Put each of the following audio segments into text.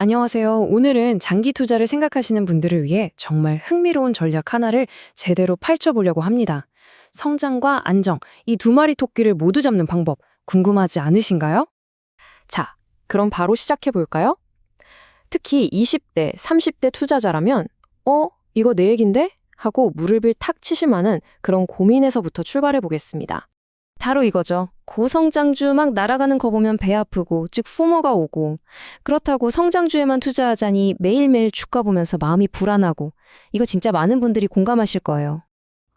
안녕하세요. 오늘은 장기 투자를 생각하시는 분들을 위해 정말 흥미로운 전략 하나를 제대로 파헤쳐보려고 합니다. 성장과 안정, 이 두 마리 토끼를 모두 잡는 방법, 궁금하지 않으신가요? 자, 그럼 바로 시작해볼까요? 특히 20대, 30대 투자자라면, 어? 이거 내 얘긴데? 하고 무릎을 탁 치실 만한 그런 고민에서부터 출발해보겠습니다. 바로 이거죠. 고성장주 막 날아가는 거 보면 배 아프고, 즉 포모가 오고, 그렇다고 성장주에만 투자하자니 매일매일 주가 보면서 마음이 불안하고, 이거 진짜 많은 분들이 공감하실 거예요.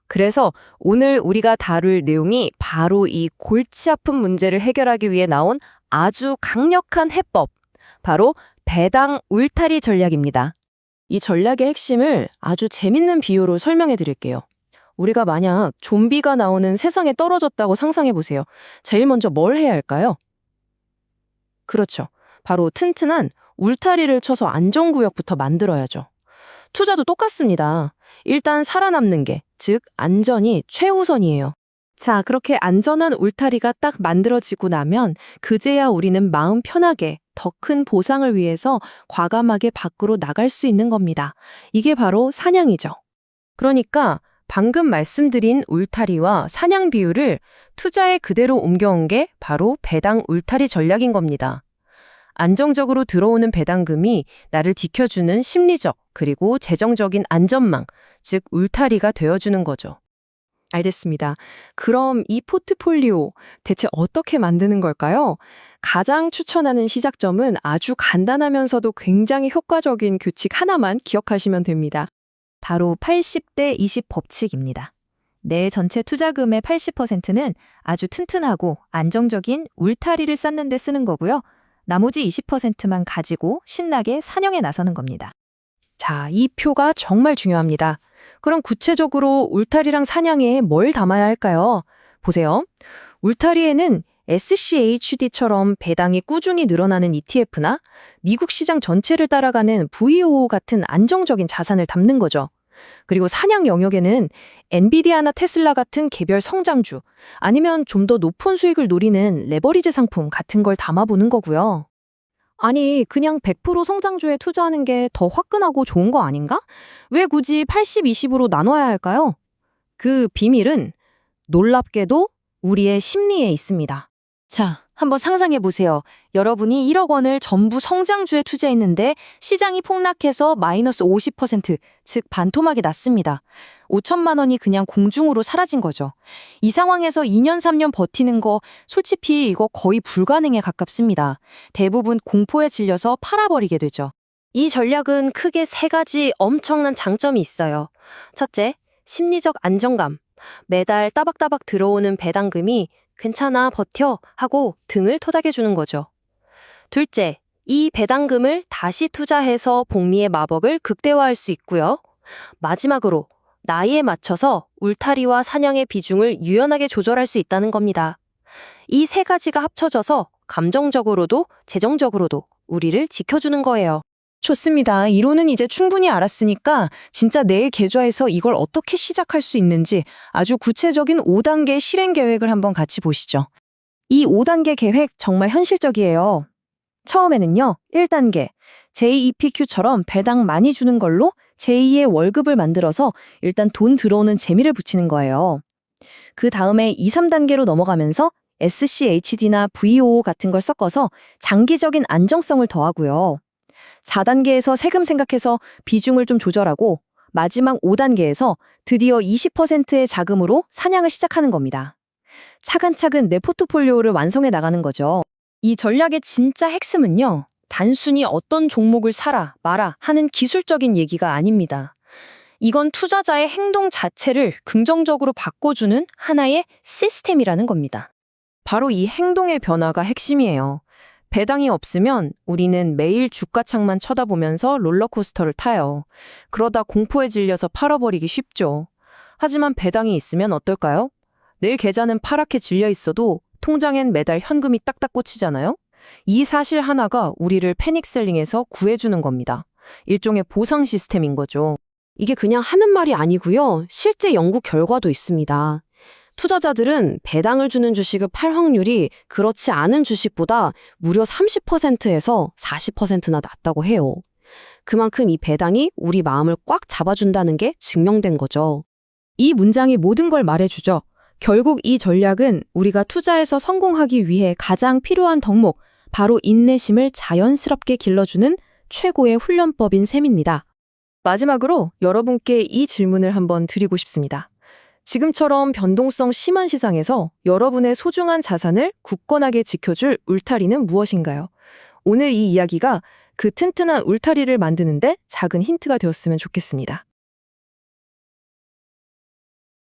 그래서 오늘 우리가 다룰 내용이 바로 이 골치 아픈 문제를 해결하기 위해 나온 아주 강력한 해법, 바로 배당 울타리 전략입니다. 이 전략의 핵심을 아주 재밌는 비유로 설명해 드릴게요. 우리가 만약 좀비가 나오는 세상에 떨어졌다고 상상해 보세요. 제일 먼저 뭘 해야 할까요? 그렇죠. 바로 튼튼한 울타리를 쳐서 안전구역부터 만들어야죠. 투자도 똑같습니다. 일단 살아남는 게, 즉, 안전이 최우선이에요. 자, 그렇게 안전한 울타리가 딱 만들어지고 나면 그제야 우리는 마음 편하게 더 큰 보상을 위해서 과감하게 밖으로 나갈 수 있는 겁니다. 이게 바로 사냥이죠. 그러니까 방금 말씀드린 울타리와 사냥 비율을 투자에 그대로 옮겨온 게 바로 배당 울타리 전략인 겁니다. 안정적으로 들어오는 배당금이 나를 지켜주는 심리적 그리고 재정적인 안전망, 즉 울타리가 되어주는 거죠. 알겠습니다. 그럼 이 포트폴리오 대체 어떻게 만드는 걸까요? 가장 추천하는 시작점은 아주 간단하면서도 굉장히 효과적인 규칙 하나만 기억하시면 됩니다. 바로 80대 20 법칙입니다. 내 전체 투자금의 80%는 아주 튼튼하고 안정적인 울타리를 쌓는 데 쓰는 거고요. 나머지 20%만 가지고 신나게 사냥에 나서는 겁니다. 자, 이 표가 정말 중요합니다. 그럼 구체적으로 울타리랑 사냥에 뭘 담아야 할까요? 보세요. 울타리에는 SCHD처럼 배당이 꾸준히 늘어나는 ETF나 미국 시장 전체를 따라가는 VO 같은 안정적인 자산을 담는 거죠. 그리고 사냥 영역에는 엔비디아나 테슬라 같은 개별 성장주, 아니면 좀 더 높은 수익을 노리는 레버리지 상품 같은 걸 담아보는 거고요. 아니, 그냥 100% 성장주에 투자하는 게 더 화끈하고 좋은 거 아닌가? 왜 굳이 80, 20으로 나눠야 할까요? 그 비밀은 놀랍게도 우리의 심리에 있습니다. 자, 한번 상상해 보세요. 여러분이 1억 원을 전부 성장주에 투자했는데 시장이 폭락해서 마이너스 50%, 즉 반토막이 났습니다. 5천만 원이 그냥 공중으로 사라진 거죠. 이 상황에서 2년, 3년 버티는 거 솔직히 이거 거의 불가능에 가깝습니다. 대부분 공포에 질려서 팔아버리게 되죠. 이 전략은 크게 세 가지 엄청난 장점이 있어요. 첫째, 심리적 안정감. 매달 따박따박 들어오는 배당금이 괜찮아, 버텨 하고 등을 토닥여 주는 거죠. 둘째, 이 배당금을 다시 투자해서 복리의 마법을 극대화할 수 있고요. 마지막으로, 나이에 맞춰서 울타리와 사냥의 비중을 유연하게 조절할 수 있다는 겁니다. 이 세 가지가 합쳐져서 감정적으로도 재정적으로도 우리를 지켜주는 거예요. 좋습니다. 이론은 이제 충분히 알았으니까 진짜 내일 계좌에서 이걸 어떻게 시작할 수 있는지 아주 구체적인 5단계 실행 계획을 한번 같이 보시죠. 이 5단계 계획 정말 현실적이에요. 처음에는요, 1단계. JEPQ처럼 배당 많이 주는 걸로 제2의 월급을 만들어서 일단 돈 들어오는 재미를 붙이는 거예요. 그 다음에 2, 3단계로 넘어가면서 SCHD나 VO 같은 걸 섞어서 장기적인 안정성을 더하고요. 4단계에서 세금 생각해서 비중을 좀 조절하고 마지막 5단계에서 드디어 20%의 자금으로 사냥을 시작하는 겁니다. 차근차근 내 포트폴리오를 완성해 나가는 거죠. 이 전략의 진짜 핵심은요. 단순히 어떤 종목을 사라, 마라 하는 기술적인 얘기가 아닙니다. 이건 투자자의 행동 자체를 긍정적으로 바꿔주는 하나의 시스템이라는 겁니다. 바로 이 행동의 변화가 핵심이에요. 배당이 없으면 우리는 매일 주가창만 쳐다보면서 롤러코스터를 타요. 그러다 공포에 질려서 팔아버리기 쉽죠. 하지만 배당이 있으면 어떨까요? 내일 계좌는 파랗게 질려 있어도 통장엔 매달 현금이 딱딱 꽂히잖아요? 이 사실 하나가 우리를 패닉셀링에서 구해주는 겁니다. 일종의 보상 시스템인 거죠. 이게 그냥 하는 말이 아니고요. 실제 연구 결과도 있습니다. 투자자들은 배당을 주는 주식을 팔 확률이 그렇지 않은 주식보다 무려 30%에서 40%나 낮다고 해요. 그만큼 이 배당이 우리 마음을 꽉 잡아준다는 게 증명된 거죠. 이 문장이 모든 걸 말해주죠. 결국 이 전략은 우리가 투자에서 성공하기 위해 가장 필요한 덕목, 바로 인내심을 자연스럽게 길러주는 최고의 훈련법인 셈입니다. 마지막으로 여러분께 이 질문을 한번 드리고 싶습니다. 지금처럼 변동성 심한 시장에서 여러분의 소중한 자산을 굳건하게 지켜줄 울타리는 무엇인가요? 오늘 이 이야기가 그 튼튼한 울타리를 만드는데 작은 힌트가 되었으면 좋겠습니다.